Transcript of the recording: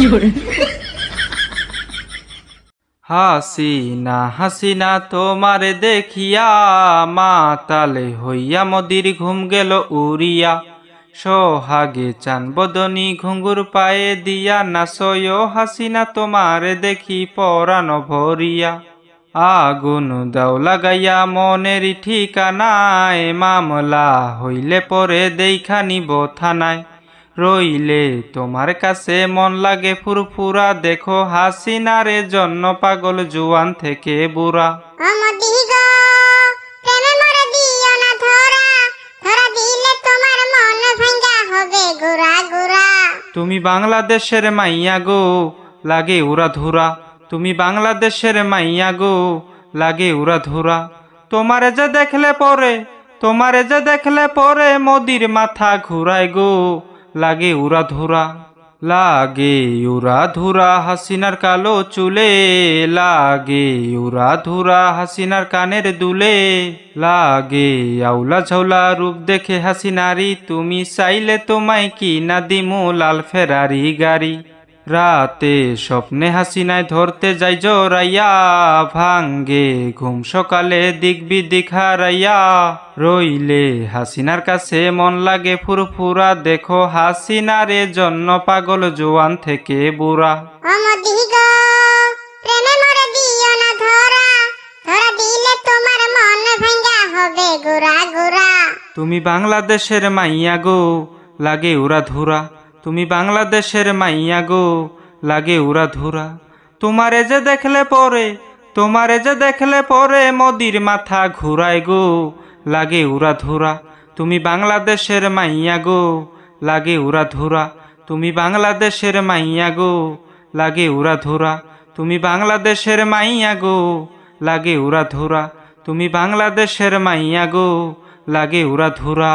হাসিনা হাসিনা তোমার দেখিয়া মাতালে হইয়া মদির ঘুম গেল উড়িয়া। সোহাগে চান বদনি ঘুঙ্গুর পায়ে দিয়া নাচয় হাসিনা তোমার দেখি পরানো ভরিয়া। আগুন দাও লাগাইয়া মনের ঠিকানায়, মামলা হইলে পরে দেখা নিব থানায়। রইলে। তোমার কাছে মন লাগে ফুরফুরা দেখো হাসিনারে জন্য পাগল জুয়ান থেকে বুড়া। তুমি বাংলাদেশের মাইয়া গো লাগে উরা ধুরা। তুমি বাংলাদেশের মাইয়া গো লাগে উড়া ধুরা। তোমারে যে দেখলে পরে তোমারে যে দেখলে পরে মোদির মাথা ঘুরায় গো। লাগে উরা ধুরা লাগে উরা ধুরা হাসিনার কালো চুলে, লাগে উরা ধুরা হাসিনার কানের দুলে, লাগে আউলা ঝৌলা রূপ দেখে হাসিনারি, তুমি চাইলে তোমায় কি না দিমু লাল ফেরারি গাড়ি। রাতে স্বপ্নে হাসিনায় ধরতে যাই জোরাইয়া ভাঙ্গে ঘুম সকালে দিগবি বিদিক হারাইয়া। রইলে হাসিনার কাছে মন লাগে ফুরফুরা দেখো হাসিনারে জন্য পাগল জোয়ান থেকে বুড়া। তুমি বাংলাদেশের মাইয়া গো লাগে উড়া ধুরা। তুমি বাংলাদেশের মাইয়া গো, লাগে উরা ধুরা তোমারে যে দেখলে পরে, তোমারে যে দেখলে পরে মোদির মাথা ঘুরায় গো, লাগে উরা ধুরা তুমি বাংলাদেশের মাইয়া গো, লাগে উরা ধুরা তুমি বাংলাদেশের মাইয়া গো, লাগে উরা ধুরা তুমি বাংলাদেশের মাইয়া গো, লাগে উরা ধুরা তুমি বাংলাদেশের মাইয়া গো, লাগে উরা ধুরা